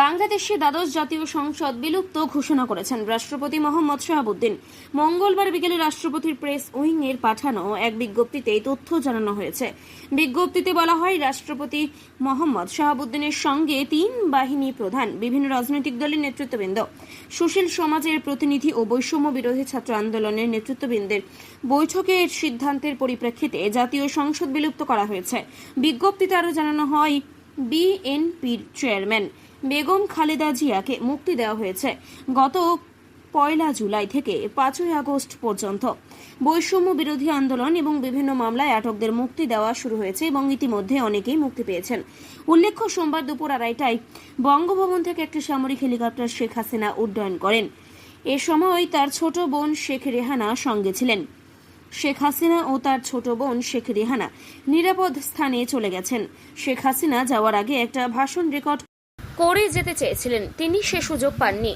বাংলাদেশে দ্বাদশ জাতীয় সংসদ বিলুপ্ত ঘোষণা করেছেন রাষ্ট্রপতি মোহাম্মদ শাহাবুদ্দিন। মঙ্গলবার বিকেলে রাষ্ট্রপতির প্রেস উইং এর পাঠানো এক বিজ্ঞপ্তিতে এই তথ্য জানানো হয়েছে। বিজ্ঞপ্তিতে বলা হয়, রাষ্ট্রপতি মোহাম্মদ শাহাবুদ্দিনের সঙ্গে তিন বাহিনী প্রধান, বিভিন্ন রাজনৈতিক দলের নেতৃত্ববৃন্দ, সুশীল সমাজের প্রতিনিধি ও বৈষম্য বিরোধী ছাত্র আন্দোলনের নেতৃত্ববৃন্দের বৈঠকের সিদ্ধান্তের পরিপ্রেক্ষিতে জাতীয় সংসদ বিলুপ্ত করা হয়েছে। বিজ্ঞপ্তিতে আরও জানানো হয়, বিএনপির চেয়ারম্যান বেগম খালেদা জিয়াকে মুক্তি দেওয়া হয়েছে গত পয়লা জুলাই থেকে পাঁচই আগস্ট পর্যন্ত। বৈষম্য বিরোধী আন্দোলন এবং বিভিন্ন মামলায় আটকদের মুক্তি দেওয়া শুরু হয়েছে এবং ইতিমধ্যে অনেকেই মুক্তি পেয়েছেন। উল্লেখ্য, সোমবার দুপুর আড়াইটায় বঙ্গভবন থেকে একটি সামরিক হেলিকপ্টার শেখ হাসিনা উড্ডয়ন করেন। এ সময় তার ছোট বোন শেখ রেহানা সঙ্গে ছিলেন। শেখ হাসিনা ও তার ছোট বোন শেখ রেহানা নিরাপদ স্থানে চলে গেছেন। শেখ হাসিনা যাওয়ার আগে একটা ভাষণ রেকর্ড করে যেতে চেয়েছিলেন। তিনি সে সুযোগ পাননি।